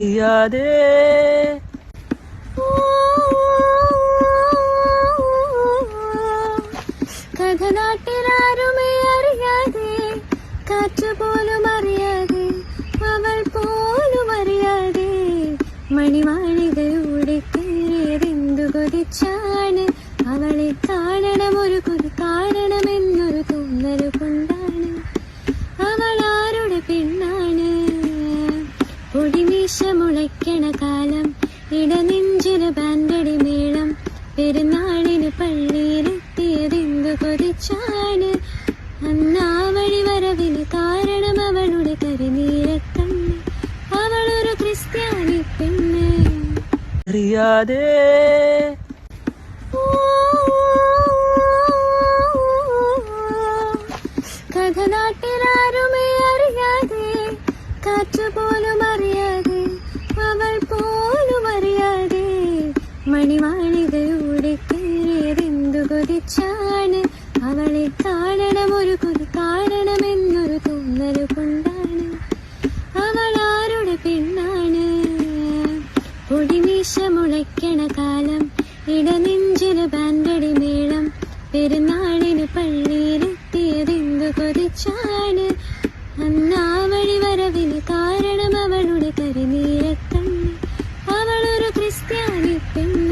അറിയാതെ കഥനാട്ടിലാരുമേ അറിയാതെ കാറ്റ് പോലും അറിയാതെ അവൾ പോലും അറിയാതെ മണിമാളികയുടെ കയറിയതെന്തു കൊതിച്ചാണ് അവളെ കാണണം ഒരു കൊതി മുളയ്ക്കണ കാലം ഇടനെഞ്ചിന് ബാൻഡടി മേളം. പെരുന്നാളിന് പള്ളിയിലെത്തിയതെന്തു കൊതിച്ചാണ്? അന്നാ വഴി വരവിന് കാരണം അവളുടെ കരിനീരക്കണ്ണ് അവളൊരു ക്രിസ്ത്യാനി പെണ്ണ്. അറിയാതെ. കഥ കാറ്റ് പോലും അറിയാതെ അവൾ പോലും അറിയാതെ മണിമാളികയുടെ കയറിയതെന്തു കൊതിച്ചാണ്? അവളെ കാണണം ഒരു കൊതി കാണണമെന്നൊരു തോന്നൽ കൊണ്ടാണ്. അവൾ ആരുടെ പെണ്ണാണ്? പൊടിമീശ മുളയ്ക്കണ കാലം ഇടനെഞ്ചിന് ബാൻഡടി മേളം പെരുന്നാളിന് Thank you.